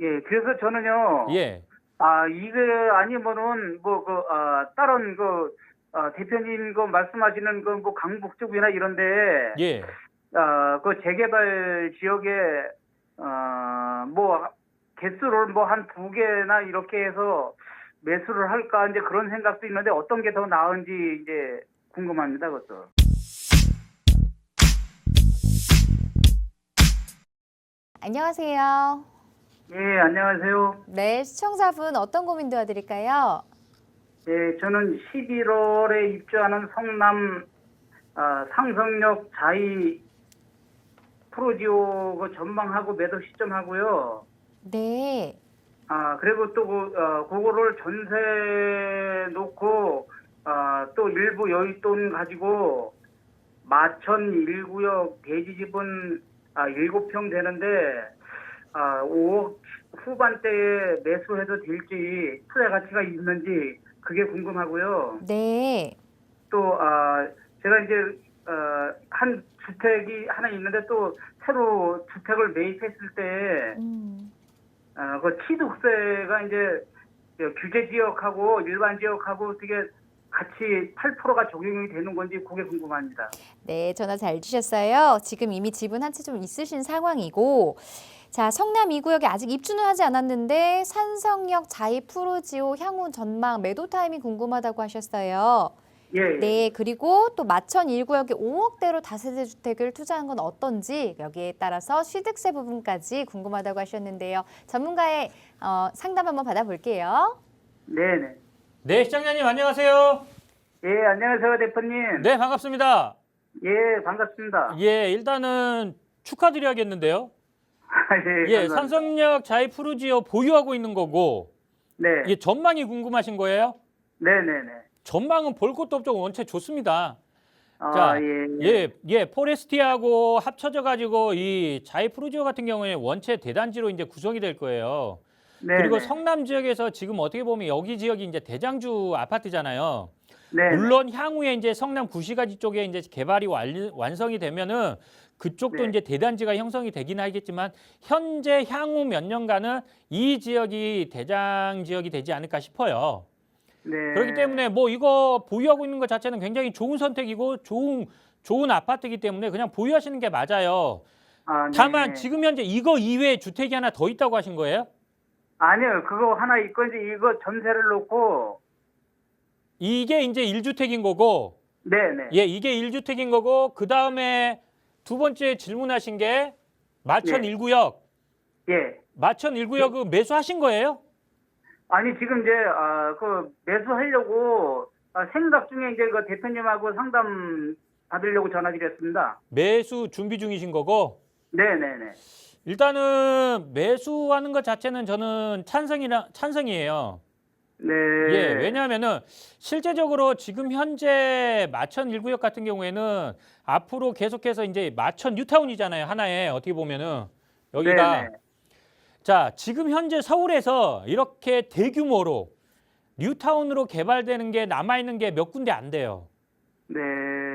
예, 그래서 저는요. 예. 아, 이게 아니면은 뭐 그 아, 다른 그 아, 대표님 그 말씀하시는 그 뭐 강북 쪽이나 이런데 예. 아, 그 재개발 지역에 어뭐 개수를 뭐 한 두 개나 이렇게 해서 매수를 할까 이제 그런 생각도 있는데 어떤 게 더 나은지 이제 궁금합니다, 그것도. 안녕하세요. 예, 안녕하세요. 네, 시청자분 어떤 고민 도와드릴까요? 예, 저는 11월에 입주하는 성남 아, 상성역 자이 프로지오 그 전망하고 매도 시점하고요. 네. 아 그리고 또 그, 어, 그거를 전세 놓고 아, 또 일부 여윳돈 가지고 마천 1구역 대지집은 아, 7평 되는데 아, 5억 후반대에 매수해도 될지 투자 가치가 있는지 그게 궁금하고요. 네. 또 아, 제가 이제 어, 한 주택이 하나 있는데 또 새로 주택을 매입했을 때 음. 어, 그 취득세가 이제 저 규제 지역하고 일반 지역하고 어떻게 같이 8%가 적용이 되는 건지 그게 궁금합니다. 네, 전화 잘 주셨어요. 지금 이미 집은 한채 좀 있으신 상황이고, 자, 성남 2구역에 아직 입주는 하지 않았는데, 산성역 자이 푸르지오 향후 전망 매도 타임이 궁금하다고 하셨어요. 예. 예. 네, 그리고 또 마천 1구역에 5억대로 다세대 주택을 투자한 건 어떤지 여기에 따라서 취득세 부분까지 궁금하다고 하셨는데요. 전문가의 어, 상담 한번 받아볼게요. 네 네. 네, 시장님 안녕하세요. 예, 안녕하세요, 대표님. 네, 반갑습니다. 예, 반갑습니다. 예, 일단은 축하드려야겠는데요. 예, 예, 감사합니다. 산성역 자이 푸르지오 보유하고 있는 거고, 네. 예, 전망이 궁금하신 거예요? 네 네 네. 전망은 볼 것도 없죠. 원체 좋습니다. 아, 자, 예. 예, 예, 포레스티하고 합쳐져 가지고 이 자이 푸르지오 같은 경우에 원체 대단지로 이제 구성이 될 거예요. 네. 그리고 성남 지역에서 지금 어떻게 보면 여기 지역이 이제 대장주 아파트잖아요. 네. 물론 향후에 이제 성남 구시가지 쪽에 이제 개발이 완, 완성이 되면은 그쪽도 네. 이제 대단지가 형성이 되긴 하겠지만 현재 향후 몇 년간은 이 지역이 대장 지역이 되지 않을까 싶어요. 네. 그렇기 때문에 뭐 이거 보유하고 있는 것 자체는 굉장히 좋은 선택이고 좋은 좋은 아파트이기 때문에 그냥 보유하시는 게 맞아요. 아, 네. 다만 지금 현재 이거 이외에 주택이 하나 더 있다고 하신 거예요? 아니요, 그거 하나 이제 이거 전세를 놓고 이게 이제 1주택인 거고 네네. 예, 이게 1주택인 거고 그다음에 두 번째 질문하신 게 마천 예. 1구역. 예. 마천 1구역 그 매수하신 거예요? 아니 지금 이제 아, 그 매수하려고 아, 생각 중에 이제 그 대표님하고 상담 받으려고 전화드렸습니다. 매수 준비 중이신 거고 네네네. 일단은 매수하는 것 자체는 저는 찬성이라 찬성이에요. 네. 예, 왜냐하면은 실제적으로 지금 현재 마천 1구역 같은 경우에는 앞으로 계속해서 이제 마천 뉴타운이잖아요. 하나에 어떻게 보면은 여기가 네네. 자, 지금 현재 서울에서 이렇게 대규모로 뉴타운으로 개발되는 게 남아 있는 게 몇 군데 안 돼요. 네.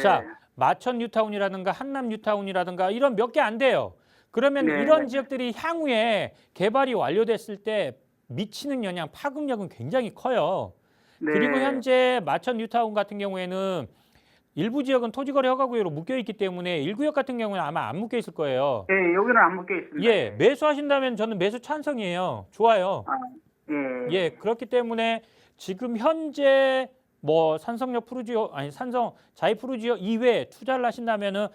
자, 마천 뉴타운이라든가 한남 뉴타운이라든가 이런 몇 개 안 돼요. 그러면 네. 이런 지역들이 향후에 개발이 완료됐을 때 미치는 영향, 파급력은 굉장히 커요. 네. 그리고 현재 마천 뉴타운 같은 경우에는 일부 지역은 토지거래 허가구역으로 묶여 있기 때문에 1구역 같은 경우는 아마 안 묶여 있을 거예요. 예, 여기는 안 묶여 있습니다. 예, 매수하신다면 저는 매수 찬성이에요. 좋아요. 예. 예, 그렇기 때문에 지금 현재 뭐 산성역 푸르지오 아니 산성 자이 푸르지오 이외에 투자를 하신다면은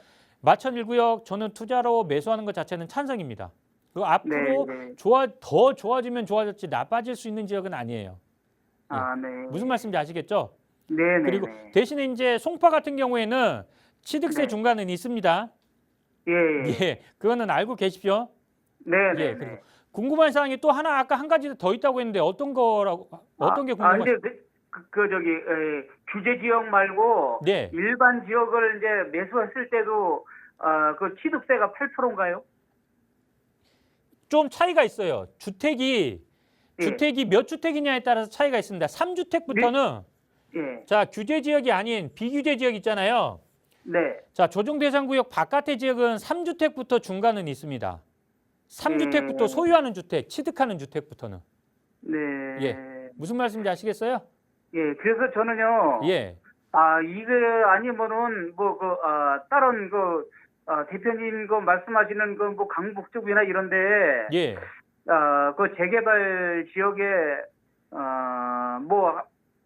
마천 1구역 저는 투자로 매수하는 것 자체는 찬성입니다. 그리고 앞으로 네, 네. 좋아 더 좋아지면 좋아졌지 나빠질 수 있는 지역은 아니에요. 아, 네. 무슨 말씀인지 아시겠죠? 네 네. 그리고 대신에 이제 송파 같은 경우에는 취득세 네. 중간은 있습니다. 예. 예. 예, 그거는 알고 계십시오. 네 네. 예, 그리고 궁금한 사항이 또 하나 아까 한 가지 더 있다고 했는데 어떤 거라고 어떤 게 아, 궁금하세요? 이제 그, 그, 그 저기 에, 규제 지역 말고 네. 일반 지역을 이제 매수했을 때도 아, 그 취득세가 8%인가요? 좀 차이가 있어요. 주택이 예. 주택이 몇 주택이냐에 따라서 차이가 있습니다. 3주택부터는 예. 자, 규제 지역이 아닌 비규제 지역 있잖아요. 네. 자, 조정 대상 구역 바깥의 지역은 3주택부터 중간은 있습니다. 삼주택부터 음. 소유하는 주택, 취득하는 주택부터는 네. 예. 무슨 말씀인지 아시겠어요? 예, 그래서 저는요. 예. 아, 이거 아니면은 뭐 그 아, 다른 그 아, 대표님 그 말씀하시는 그뭐 강북 쪽이나 이런데 예. 아, 그 재개발 지역에 어 뭐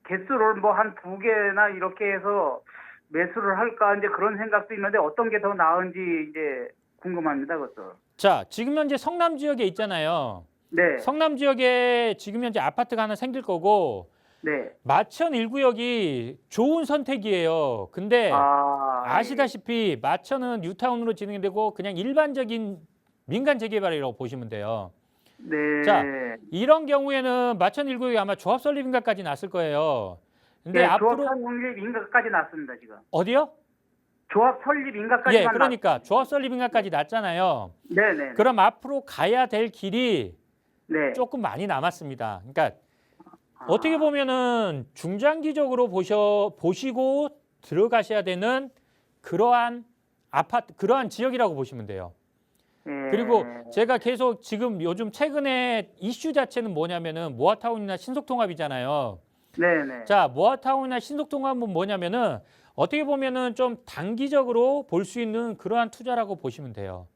개수를 뭐 한 두 개나 이렇게 해서 매수를 할까 이제 그런 생각도 있는데 어떤 게 더 나은지 이제 궁금합니다, 그것도. 자, 지금 현재 성남 지역에 있잖아요. 네. 성남 지역에 지금 현재 아파트가 하나 생길 거고 네. 마천 1구역이 좋은 선택이에요. 근데 아, 아시다시피 마천은 뉴타운으로 진행되고 그냥 일반적인 민간 재개발이라고 보시면 돼요. 네. 자, 이런 경우에는 마천 1구역이 아마 조합 설립 인가까지 났을 거예요. 근데 네, 앞으로 조합 설립 인가까지 났습니다, 지금. 어디요? 조합 설립 인가까지 예, 그러니까 조합 설립 인가까지 났잖아요. 네, 네. 그럼 앞으로 가야 될 길이 네. 조금 많이 남았습니다. 그러니까 아, 어떻게 보면은 중장기적으로 보셔 보시고 들어가셔야 되는 그러한 아파트 그러한 지역이라고 보시면 돼요. 예. 그리고 제가 계속 지금 요즘 최근에 이슈 자체는 뭐냐면은 모아타운이나 신속통합이잖아요. 네, 네. 자, 모아타운이나 신속통합은 뭐냐면은 어떻게 보면은 좀 단기적으로 볼 수 있는 그러한 투자라고 보시면 돼요.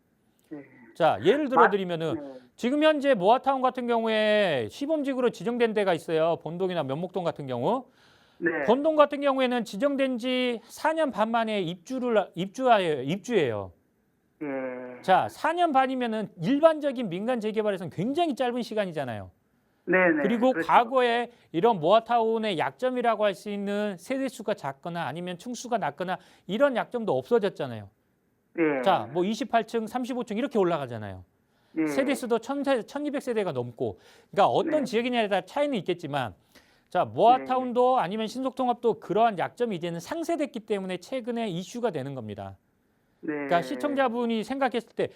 네. 자, 예를 들어 드리면은 네. 지금 현재 모아타운 같은 경우에 시범지구로 지정된 데가 있어요. 본동이나 면목동 같은 경우. 네. 본동 같은 경우에는 지정된 지 4년 반 만에 입주를 입주하여 입주해요. 예. 자, 4년 반이면은 일반적인 민간 재개발에서는 굉장히 짧은 시간이잖아요. 네, 네. 그리고 그렇죠. 과거에 이런 모아타운의 약점이라고 할 수 있는 세대 수가 작거나 아니면 층수가 낮거나 이런 약점도 없어졌잖아요. 예. 자, 뭐 28층, 35층 이렇게 올라가잖아요. 예. 세대 수도 1000세, 1200세대가 넘고. 그러니까 어떤 네. 지역이냐에 따라 차이는 있겠지만 자, 모아타운도 아니면 신속통합도 그러한 약점이 이제는 상쇄됐기 때문에 최근에 이슈가 되는 겁니다. 네. 그러니까 시청자분이 생각했을 때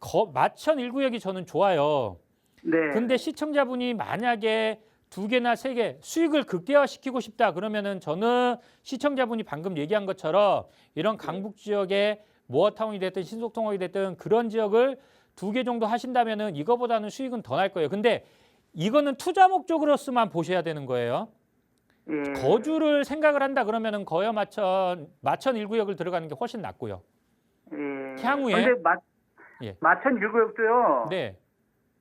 거, 마천 1구역이 저는 좋아요. 네. 근데 시청자분이 만약에 두 개나 세 개 수익을 극대화시키고 싶다 그러면은 저는 시청자분이 방금 얘기한 것처럼 이런 네. 강북 지역에 모어타운이 됐든 신속통합이 됐든 그런 지역을 두 개 정도 하신다면은 이거보다는 수익은 더 날 거예요. 근데 이거는 투자 목적으로서만 보셔야 되는 거예요. 예. 거주를 생각을 한다 그러면은 거여 마천 마천 1구역을 들어가는 게 훨씬 낫고요. 예. 향후에- 근데 마 예. 마천 일구역도요. 네,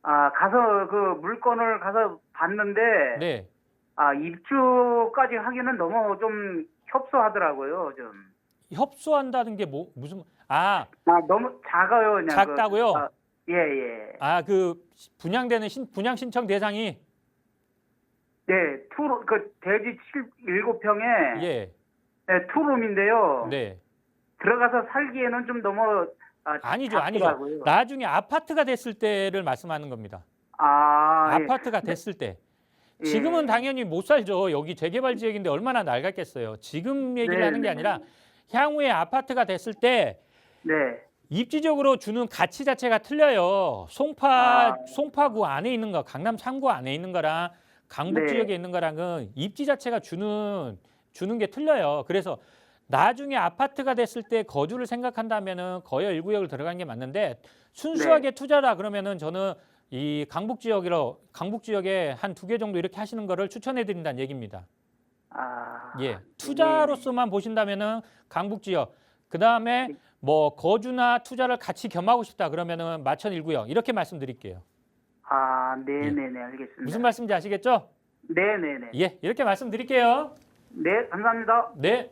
아, 가서 그 물건을 가서 봤는데 네. 아, 입주까지 하기는 너무 좀 협소하더라고요, 좀. 협소한다는 게 뭐 무슨 아 아, 너무 작아요, 그냥. 작다고요? 그, 아, 예, 예. 아 그 분양되는 신, 분양 신청 대상이 네, 투그 대지 7, 7평에 예, 네, 투룸인데요. 네 들어가서 살기에는 좀 너무 아, 아니죠, 아니죠. 작더라고요. 나중에 아파트가 됐을 때를 말씀하는 겁니다. 아, 예. 아파트가 됐을 때 예. 지금은 당연히 못 살죠. 여기 재개발 지역인데 얼마나 낡았겠어요. 지금 얘기를 네, 하는 게 네. 아니라 향후에 아파트가 됐을 때 네. 입지적으로 주는 가치 자체가 틀려요. 송파 아. 송파구 안에 있는 거, 강남 3구 안에 있는 거랑 강북 네. 지역에 있는 거랑은 입지 자체가 주는 주는 게 틀려요. 그래서 나중에 아파트가 됐을 때 거주를 생각한다면은 거여 1구역을 들어가는 게 맞는데 순수하게 투자라 그러면은 저는 이 강북 지역으로 강북 지역에 한 두 개 정도 이렇게 하시는 거를 추천해 드린다는 얘기입니다. 아. 예. 투자로서만 보신다면은 강북 지역 그다음에 뭐 거주나 투자를 같이 겸하고 싶다 그러면은 마천 1구역 이렇게 말씀드릴게요. 아, 네, 네, 네, 알겠습니다. 무슨 말씀인지 아시겠죠? 네, 네, 네. 예, 이렇게 말씀드릴게요. 네, 감사합니다. 네.